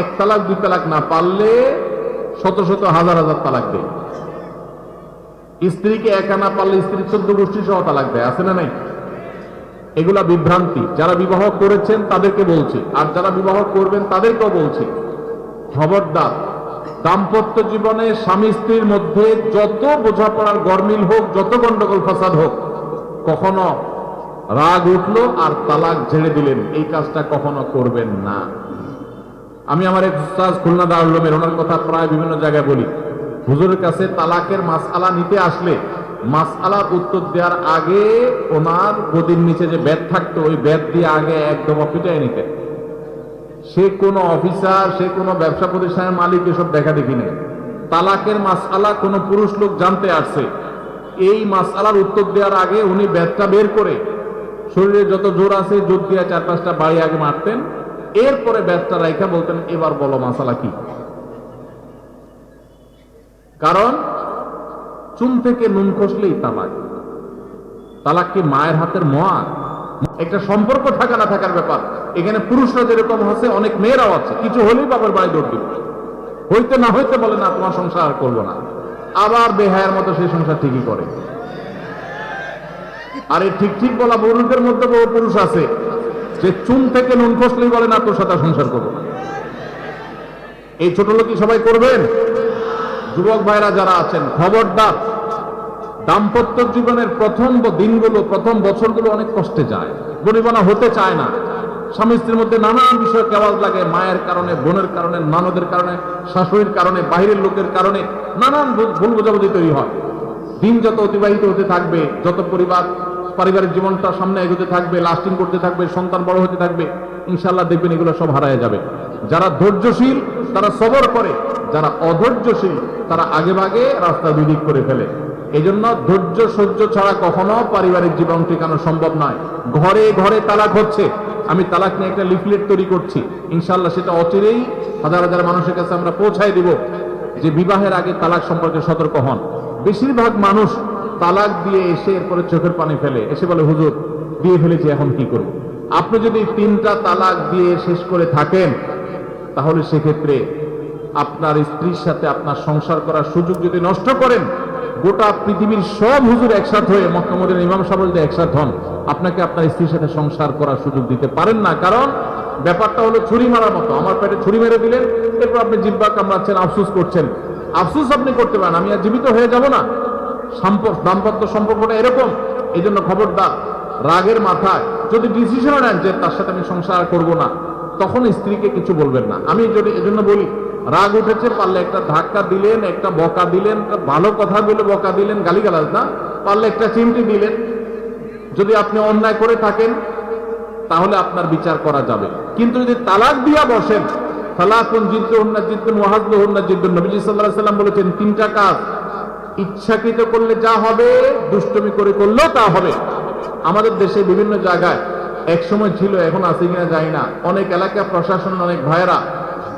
এক তালাক, দুই তালাক না পারলে শত শত হাজার হাজার তালাক দেই স্ত্রীকে একা না পারলে স্ত্রীর চোদ্দ গোষ্ঠী সহ তালাক দেয়, আছে না নাই? এগুলা বিভ্রান্তি। যারা বিবাহ করেছেন তাদেরকে বলছি, আর যারা বিবাহ করবেন তাদেরকেও বলছি, খবরদার, দাম্পত্য জীবনে স্বামী স্ত্রীর মধ্যে যত বোঝাপড়ার গরমিল হোক, যত গন্ডগোল ফাসাদ হোক, কখনো রাগ উঠল আর তালাক ঝেড়ে দিলেন। এই কাজটা কখনো করবেন না। আমি আমার এক উস্তাজ খুলনা দারুলমের ওনার কথা প্রায় বিভিন্ন জায়গায় বলি। হুজুরের কাছে তালাকের মাসআলা নিতে আসলে মাসআলার উত্তর দেওয়ার আগে ওনার গদির নিচে যে ব্যাট থাকতো, ওই ব্যাট দিয়ে আগে একদম পিটাই নিতেন। সে কোনো অফিসার, সে কোনো ব্যবসা প্রতিষ্ঠানের মালিক এসব দেখা দেখি নেই। তালাকের মাসআলা কোনো পুরুষ লোক জানতে আসছে। এই মাসআলার উত্তর দেওয়ার আগে উনি ব্যাটটা বের করে, শরীরে যত জোর আছে জোর দিয়ে চার পাঁচটা বাড়ি আগে মারতেন। এরপরে ব্যাটটা রাইখা বলতেন, এবার বলো মাসালা কি? কারণ, চুন থেকে নুন খসলেই তালাক। তালাক কি মায়ের হাতের মোয়া? একটা সম্পর্ক থাকা না থাকার ব্যাপার। এখানে পুরুষরা যেরকম আছে, অনেক মেয়েরাও আছে। কিছু হলেই বাবার বাড়ি দৌড় দিবে। হইতে না হইতে বলে, না, তোমার সংসার করব না। আবার বেহায়ের মতো সেই সংসার ঠিকই করে। আর এই ঠিক ঠিক বলা পুরুষদের মধ্যে বহু পুরুষ আছে। যে চুন থেকে নুন খসলেই বলে, না, তোর সাথে সংসার করব এই ছোট লোকই সবাই করবেন? যুবক ভাইরা যারা আছেন, খবরদার। দাম্পত্য জীবনের প্রথম দিনগুলো, প্রথম বছরগুলো অনেক কষ্টে যায়। গরিবানা হতে চায় না। স্বামী স্ত্রীর মধ্যে নানান বিষয় কেওয়াজ লাগে, মায়ের কারণে, বোনের কারণে, নানদের কারণে, শাশুড়ির কারণে বাইরের লোকের কারণে নানান ভুল বোঝাবুঝি তৈরি হয়। দিন যত অতিবাহিত হতে থাকবে, যত পরিবার পারিবারিক জীবনটা সামনে এগোতে থাকবে লাস্টিং করতে থাকবে, সন্তান বড় হতে থাকবে ইনশাল্লাহ দেখবেন এগুলো সব হারায় যাবে। যারা ধৈর্যশীল, তারা সবর করে, যারা অধৈর্যশীল, তারা আগে ভাগে রাস্তা দুদিক করে ফেলে। এই জন্য ধৈর্য সহ্য ছাড়া কখনো পারিবারিক জীবন টিকানো সম্ভব নয়। ঘরে ঘরে তালাক হচ্ছে। আমি তালাক নিয়ে একটা লিফলেট তৈরি করছি। ইনশাল্লাহ সেটা অচিরেই হাজার হাজার মানুষের কাছে আমরা পৌঁছায় দিব। যে বিবাহের আগে তালাক সম্পর্কে সতর্ক হন। বেশিরভাগ মানুষ তালাক দিয়ে এসে এরপরে চোখের পানি ফেলে। এসে বলে, হুজুর দিয়ে ফেলেছি এখন কি করব? আপনি যদি তিনটা তালাক দিয়ে শেষ করে থাকেন, তাহলে সেক্ষেত্রে আপনার স্ত্রীর সাথে আপনার সংসার করার সুযোগ যদি নষ্ট করেন, গোটা পৃথিবীর সব হুজুর একসাথ হয়ে মক্কামদের ইমাম সাহেব যদি একসাথ হন, আপনাকে আপনার স্ত্রীর সাথে সংসার করার সুযোগ দিতে পারেন না। কারণ ব্যাপারটা হলো ছুরি মারার মতো। আমার পেটে ছুরি মেরে দিলেন, এরপর আপনি জিব্বা কামড়াচ্ছেন, আফসুস করছেন। আফসুস আপনি করতে পারেন, আমি আর জীবিত হয়ে যাব না। সম্পর্ক, দাম্পত্য সম্পর্কটা এরকম। এই জন্য খবরদার, রাগের মাথায়, যদি ডিসিশন নেন যে তার সাথে আমি সংসার করব না, তখন স্ত্রীকে কিছু বলবেন না। আমি যদি এজন্য বলি, রাগ উঠেছে পারলে একটা ধাক্কা দিলেন, একটা বকা দিলেন ভালো কথা বলে বকা দিলেন, গালিগালাজ না, পারলে একটা চিমটি দিলেন। যদি আপনি অন্যায় করে থাকেন, তাহলে আপনার বিচার করা যাবে। কিন্তু যদি তালাক দিয়া বসেন তালাকুন জিদ্দ হন্না জিদ্দুন ওয়াহাজল হন্না জিদ্দুন নবীজি সাল্লাল্লাহু সাল্লাম বলেছেন, তিনটা কাজ ইচ্ছাকৃত করলে যা হবে, দুষ্টমি করে করলেও তা হবে। আমাদের দেশে বিভিন্ন জায়গায় এক সময় ছিল, এখন আছে কিনা যাই না। অনেক এলাকা প্রশাসন, অনেক ভাইয়েরা,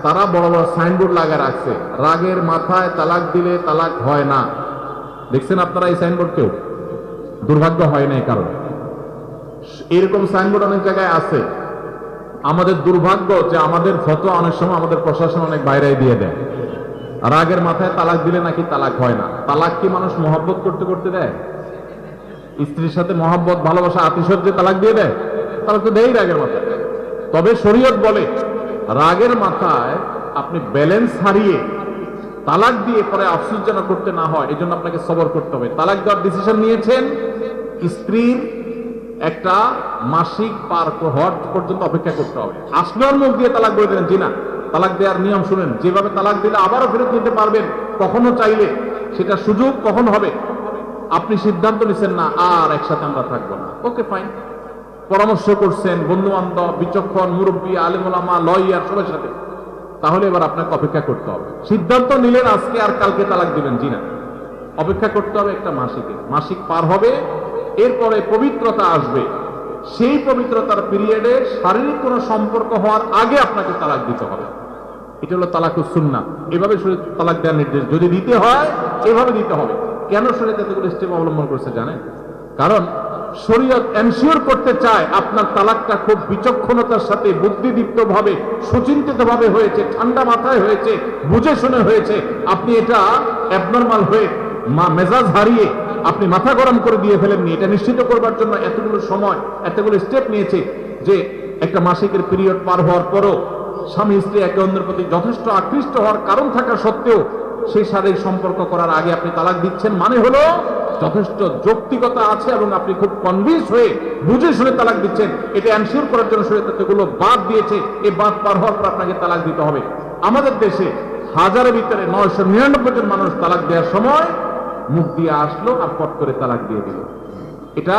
তারা বড় বড় সাইনবোর্ড লাগা রাখছে। রাগের মাথায় তালাক দিলে তালাক হয় না। দেখছেন আপনারা এই সাইনবোর্ড কেউ? দুর্ভাগ্য হয় না কারণে। এরকম সাইনবোর্ড অনেক জায়গায় আছে। আমাদের দুর্ভাগ্য যে আমাদের ফটো অনেক সময় আমাদের প্রশাসন অনেক বাইরে দিয়ে দেয়। রাগের মাথায় তালাক দিলে নাকি তালাক হয় না? তালাক কি মানুষ মহব্বত করতে করতে দেয়? স্ত্রীর সাথে মহব্বত, ভালোবাসা, আতিশয্যে তালাক দিয়ে দেয়? তালাক তো দেয় রাগের মাথায়। তবে শরীয়ত বলে, রাগের মাথায় আপনি ব্যালেন্স হারিয়ে তালাক দিয়ে পরে আফসুস যেন করতে না হয় এই জন্য আপনাকে সবর করতে হবে। তালাক দেওয়ার ডিসিশন নিয়েছেন, স্ত্রীর একটা মাসিক পার হওয়ার পর্যন্ত অপেক্ষা করতে হবে। আসলেও মুখ দিয়ে তালাক বলে দিলেন, জি না। তালাক দেওয়ার নিয়ম শুনেন। যেভাবে তালাক দিলে আবারও ফেরত নিতে পারবেন, কখনো চাইলে। সেটা সুযোগ কখন হবে? আপনি সিদ্ধান্ত নিচ্ছেন না, আর একসাথে আমরা থাকব না। Okay, fine. পরামর্শ করছেন বন্ধু বান্ধব বিচক্ষণ, মুরব্বী আলিমুলামা লয়ার, সবার সাথে। তাহলে এবার আপনাকে অপেক্ষা করতে হবে। সিদ্ধান্ত নিলেন আজকে আর কালকে তালাক দিবেন, জি না। অপেক্ষা করতে হবে একটা মাসিকে। মাসিক পার হবে, এরপরে পবিত্রতা আসবে। সেই পবিত্রতার পিরিয়ডে শারীরিক কোনো সম্পর্ক হওয়ার আগে আপনাকে তালাক দিতে হবে। এটা হলো তালাক সুন্না এভাবে শরীর তালাক দেওয়ার নির্দেশ। যদি দিতে হয়, এভাবে দিতে হবে। কেন শরীর এতগুলো স্টেপ অবলম্বন করছে জানেন? কারণ শরীয়ত এনশিওর করতে চায় আপনার তালাকটা খুব বিচক্ষণতার সাথে বুদ্ধিদীপ্ত ভাবে সুচিন্তিত ভাবে হয়েছে, ঠান্ডা মাথায় হয়েছে, বুঝে শুনে হয়েছে। আপনি এটা অ্যাবনর্মাল হয়ে মা মেজাজ হারিয়ে আপনি মাথা গরম করে দিয়ে ফেলেননি। এটা নিশ্চিত করবার জন্য এতগুলো সময়, এতগুলো স্টেপ নিয়েছে যে একটা মাসিকের পিরিয়ড পার হওয়ার পরও স্বামী স্ত্রী একে অন্যের প্রতি যথেষ্ট আকৃষ্ট হওয়ার কারণ থাকা সত্ত্বেও সেই শারীরিক সম্পর্ক করার আগে আপনি তালাক দিচ্ছেন মানে হলো যথেষ্ট যৌক্তিকতা আছে এবং আপনি খুব কনভিন্স হয়ে বুঝে শুনে তালাক দিচ্ছেন। এটা এনশিওর করার জন্য শরীর তত্ত্বগুলো বাদ দিয়েছে। এই বাদ পার হওয়ার পর আপনাকে তালাক দিতে হবে। আমাদের দেশে হাজারের ভিতরে নয়শো নিরানব্বই জন মানুষ তালাক দেওয়ার সময় মুখ দিয়ে আসলো আর পট করে তালাক দিয়ে দিল। এটা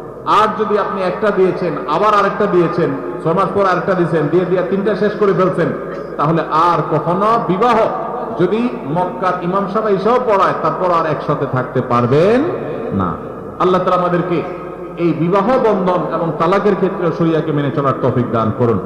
আর যদি আপনি একটা দিয়েছেন, আবার আরেকটা দিয়েছেন, ছয় মাস পর আরেকটা দিয়েছেন, দিয়ে দিয়ে তিনটা শেষ করে ফেলছেন, তাহলে আর কখনো বিবাহ যদি মক্কার ইমাম সাহেব এসেও পড়ায়, তারপর আর একসাথে থাকতে পারবেন না। আল্লাহ তালা আমাদেরকে এই বিবাহ বন্ধন এবং তালাকের ক্ষেত্রে শরিয়াকে মেনে চলার তফিক দান করুন।